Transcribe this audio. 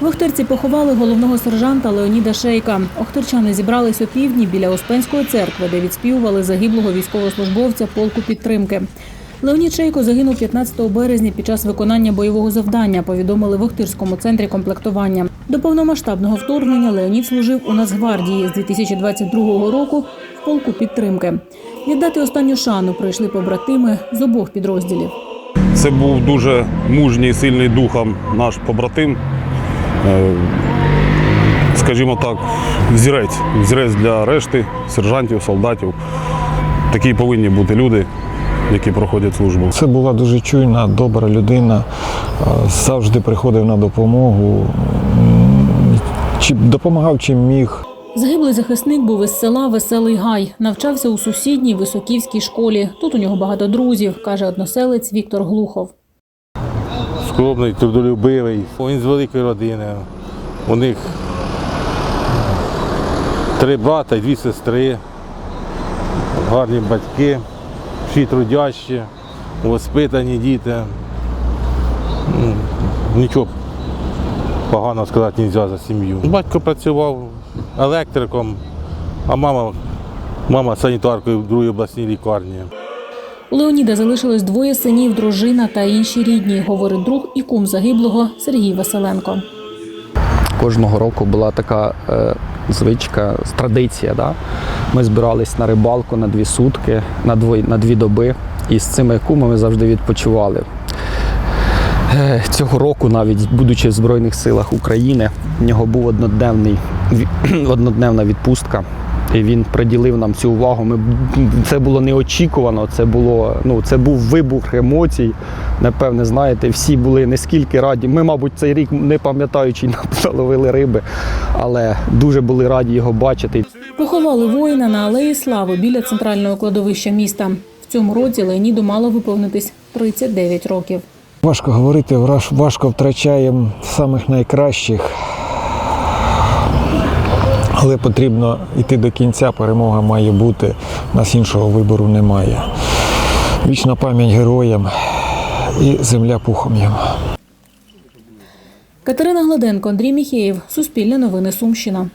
В Охтирці поховали головного сержанта Леоніда Шейка. Охтирчани зібрались о півдні біля Успенської церкви, де відспівували загиблого військовослужбовця полку підтримки. Леонід Шейко загинув 15 березня під час виконання бойового завдання, повідомили в Охтирському центрі комплектування. До повномасштабного вторгнення Леонід служив у Нацгвардії з 2022 року в полку підтримки. Віддати останню шану прийшли побратими з обох підрозділів. Це був дуже мужній, сильний духом наш побратим. Е, Скажімо так, взірець. Взірець для решти сержантів, солдатів. Такі повинні бути люди, які проходять службу. Це була дуже чуйна, добра людина, е, завжди приходив на допомогу, чи допомагав чим міг. Загиблий захисник був із села Веселий Гай. Навчався у сусідній високівській школі. Тут у нього багато друзів, каже односелець Віктор Глухов. Скромний, трудолюбивий. Він з великої родини. У них три брата і дві сестри, гарні батьки, всі трудящі, воспитані діти. Нічого поганого сказати не можна за сім'ю. Батько працював електриком, а мама, мама санітаркою в другій обласній лікарні. У Леоніда залишилось двоє синів, дружина та інші рідні, говорить друг і кум загиблого Сергій Василенко. Кожного року була така е, звичка, традиція. Да? Ми збирались на рибалку на дві сутки, на, дві, на дві доби, і з цими кумами завжди відпочивали. Е, Цього року, навіть будучи в Збройних силах України, в нього був одноденний, однодневна відпустка. І він приділив нам цю увагу. Ми, це було неочікувано, це, було, ну, це був вибух емоцій. Напевне, знаєте, всі були нескільки раді. Ми, мабуть, цей рік, не пам'ятаючи, наловили риби, але дуже були раді його бачити. Поховали воїна на алеї Слави біля центрального кладовища міста. В цьому році Леоніду мало виповнитись 39 років. Важко говорити, важко втрачаємо самих найкращих. Але потрібно йти до кінця, перемога має бути, нас іншого вибору немає. Вічна пам'ять героям і земля пухом їм. Катерина Гладенко, Андрій Міхеєв, Суспільне новини Сумщина.